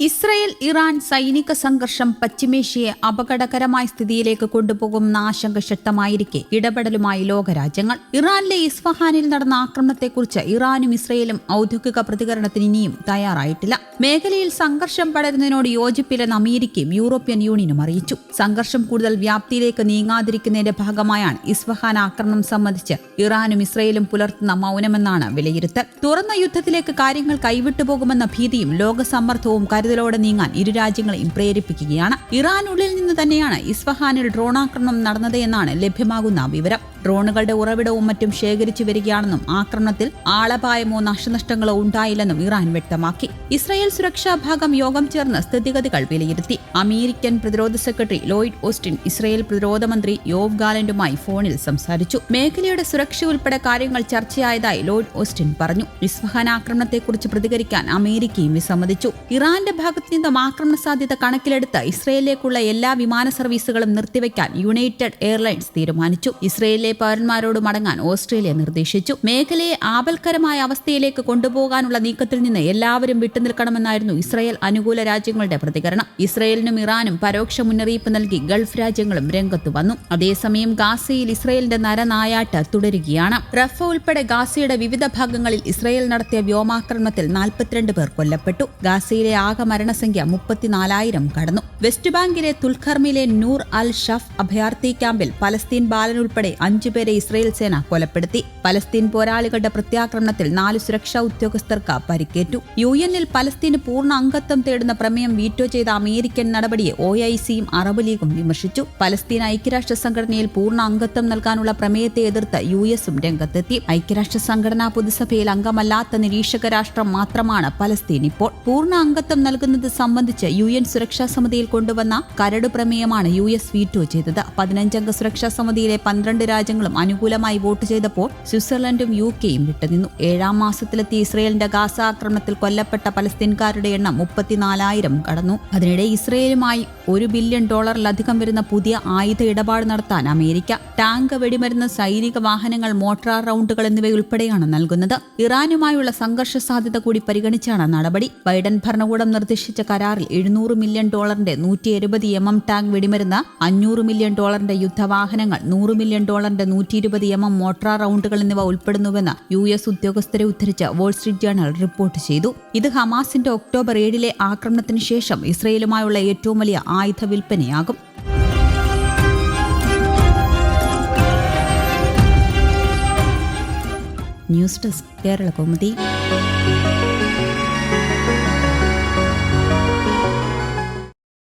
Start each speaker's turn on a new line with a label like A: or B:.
A: Israel Iran സൈനിക സംഘർഷം പശ്ചിമേഷ്യയെ അപകടകരമായ സ്ഥിതിയിലേക്ക് കൊണ്ടുപോകുമെന്ന ആശങ്ക ശക്തമായിരിക്കെ. ഇടപെടലുമായി ലോകരാജ്യങ്ങൾ. ഇറാനിലെ ഇസ്ഫഹാനിൽ നടന്ന ആക്രമണത്തെക്കുറിച്ച് ഇറാനും ഇസ്രയേലും ഔദ്യോഗിക പ്രതികരണത്തിന് ഇനിയും തയ്യാറായിട്ടില്ല. മേഖലയിൽ സംഘർഷം പടരുന്നതിനോട് യോജിപ്പില്ലെന്ന് അമേരിക്കയും യൂറോപ്യൻ യൂണിയനും അറിയിച്ചു. സംഘർഷം കൂടുതൽ വ്യാപ്തിയിലേക്ക് നീങ്ങാതിരിക്കുന്നതിന്റെ ഭാഗമായാണ് ഇസ്ഫഹാൻ ആക്രമണം സംബന്ധിച്ച് ഇറാനും ഇസ്രയേലും പുലർത്തുന്ന മൗനമെന്നാണ് വിലയിരുത്തൽ. തുറന്ന യുദ്ധത്തിലേക്ക് കാര്യങ്ങൾ കൈവിട്ടുപോകുമെന്ന ഭീതിയും ലോകസമ്മർദ്ദവും കരുതലോടെ നീങ്ങാൻ ഇരു രാജ്യങ്ങളെയും പ്രേരിപ്പിക്കുകയാണ്. ഇറാനുള്ളിൽ നിന്ന് തന്നെയാണ് ഇസ്ഫഹാനിൽ ഡ്രോണാക്രമണം നടന്നത് എന്നാണ് ലഭ്യമാകുന്ന വിവരം. ഡ്രോണുകളുടെ ഉറവിടവും മറ്റും ശേഖരിച്ചു വരികയാണെന്നും ആക്രമണത്തിൽ ആളപായമോ നാശനഷ്ടങ്ങളോ ഉണ്ടായില്ലെന്നും ഇറാൻ വ്യക്തമാക്കി. ഇസ്രായേൽ സുരക്ഷാ ഭാഗം യോഗം ചേർന്ന് സ്ഥിതിഗതികൾ വിലയിരുത്തി. അമേരിക്കൻ പ്രതിരോധ സെക്രട്ടറി ലോയിഡ് ഓസ്റ്റിൻ ഇസ്രായേൽ പ്രതിരോധ മന്ത്രി യോവ് ഗാലൻഡുമായി ഫോണിൽ സംസാരിച്ചു. മേഖലയുടെ സുരക്ഷ ഉൾപ്പെടെ കാര്യങ്ങൾ ചർച്ചയായതായി ലോയിഡ് ഓസ്റ്റിൻ പറഞ്ഞു. ഇസ്ഫഹാൻ ആക്രമണത്തെക്കുറിച്ച് പ്രതികരിക്കാൻ അമേരിക്കയും വിസമ്മതിച്ചു. ഇറാന്റെ ഭാഗത്തു നിന്നും ആക്രമണ സാധ്യത കണക്കിലെടുത്ത് ഇസ്രയേലിലേക്കുള്ള എല്ലാ വിമാന സർവീസുകളും നിർത്തിവെക്കാൻ യുണൈറ്റഡ് എയർലൈൻസ് തീരുമാനിച്ചു. ഇസ്രയേലിലെ പൗരന്മാരോട് മടങ്ങാൻ ഓസ്ട്രേലിയ നിർദ്ദേശിച്ചു. മേഖലയെ ആപൽക്കരമായ അവസ്ഥയിലേക്ക് കൊണ്ടുപോകാനുള്ള നീക്കത്തിൽ നിന്ന് എല്ലാവരും വിട്ടുനിൽക്കണമെന്നായിരുന്നു ഇസ്രായേൽ അനുകൂല രാജ്യങ്ങളുടെ പ്രതികരണം. ഇസ്രായേലിനും ഇറാനും പരോക്ഷ മുന്നറിയിപ്പ് നൽകി ഗൾഫ് രാജ്യങ്ങളും രംഗത്തു വന്നു. അതേസമയം ഗാസയിൽ ഇസ്രായേലിന്റെ നരനായാട്ട് തുടരുകയാണ്. റഫ ഉൾപ്പെടെ ഗാസയുടെ വിവിധ ഭാഗങ്ങളിൽ ഇസ്രായേൽ നടത്തിയ വ്യോമാക്രമണത്തിൽ നാൽപ്പത്തിരണ്ട് പേർ കൊല്ലപ്പെട്ടു. ഗാസയിലെ ആകെ മരണസംഖ്യ മുപ്പത്തിനാലായിരം കടന്നു. വെസ്റ്റ് ബാങ്കിലെ തുൽഖർമിലെ നൂർ അൽ ഷഫ് അഭയാർത്ഥി ക്യാമ്പിൽ പലസ്തീൻ ബാലൻ ഉൾപ്പെടെ അഞ്ചുപേരെ ഇസ്രയേൽ സേന കൊലപ്പെടുത്തി. പലസ്തീൻ പോരാളികളുടെ പ്രത്യാക്രമണത്തിൽ നാല് സുരക്ഷാ ഉദ്യോഗസ്ഥർക്ക് പരിക്കേറ്റു. യു എന്നിൽ പലസ്തീന് പൂർണ അംഗത്വം തേടുന്ന പ്രമേയം വീറ്റോ ചെയ്ത അമേരിക്കൻ നടപടിയെ ഒ ഐ സിയും അറബ് ലീഗും വിമർശിച്ചു. പലസ്തീൻ ഐക്യരാഷ്ട്ര സംഘടനയിൽ പൂർണ അംഗത്വം നൽകാനുള്ള പ്രമേയത്തെ എതിർത്ത് യു എസും രംഗത്തെത്തി. ഐക്യരാഷ്ട്ര സംഘടനാ പൊതുസഭയിൽ അംഗമല്ലാത്ത നിരീക്ഷക രാഷ്ട്രം മാത്രമാണ് പലസ്തീൻ ഇപ്പോൾ. പൂർണ അംഗത്വം നൽകുന്നത് സംബന്ധിച്ച് യു എൻ സുരക്ഷാ സമിതിയിൽ കൊണ്ടുവന്ന കരട് പ്രമേയമാണ് യു എസ് വീറ്റോ ചെയ്തത്. പതിനഞ്ചംഗ സുരക്ഷാ സമിതിയിലെ പന്ത്രണ്ട് രാജ്യങ്ങളും അനുകൂലമായി വോട്ട് ചെയ്തപ്പോൾ സ്വിറ്റ്സർലൻഡും യു കെയും വിട്ടുനിന്നു. ഏഴാം മാസത്തിലെത്തിയ ഇസ്രയേലിന്റെ ഗാസ ആക്രമണത്തിൽ കൊല്ലപ്പെട്ട പലസ്തീൻകാരുടെ എണ്ണം മുപ്പത്തിനാലായിരം കടന്നു. അതിനിടെ ഇസ്രയേലുമായി ഒരു ബില്യൺ ഡോളറിലധികം വരുന്ന പുതിയ ആയുധ ഇടപാട് നടത്താൻ അമേരിക്ക ടാങ്ക് വെടിമരുന്ന് സൈനിക വാഹനങ്ങൾ മോട്ടോർ റൗണ്ടുകൾ എന്നിവയുൾപ്പെടെയാണ് നൽകുന്നത്. ഇറാനുമായുള്ള സംഘർഷ സാധ്യത കൂടി പരിഗണിച്ചാണ് നടപടി. ബൈഡൻ ഭരണകൂടം നിർദ്ദേശിച്ച കരാറിൽ എഴുന്നൂറ് മില്യൺ ഡോളറിന്റെ നൂറ്റി എഴുപത് എം എം ടാങ്ക് വെടിമരുന്ന് അഞ്ഞൂറ് മില്യൺ ഡോളറിന്റെ യുദ്ധവാഹനങ്ങൾ നൂറ് മില്യൺ ഡോളറിന്റെ നൂറ്റി ഇരുപത് എം എം മോട്ടോർ റൗണ്ടുകൾ എന്നിവ ഉൾപ്പെടുന്നുവെന്ന് യു എസ് ഉദ്യോഗസ്ഥരെ ഉദ്ധരിച്ച് വാൾസ്ട്രീറ്റ് ജേണൽ റിപ്പോർട്ട് ചെയ്തു. ഇത് ഹമാസിന്റെ ഒക്ടോബർ ഏഴിലെ ആക്രമണത്തിന് ശേഷം ഇസ്രയേലുമായുള്ള ഏറ്റവും വലിയ ആയുധ വിൽപ്പനയാകും. News desk Kerala Kaumudi.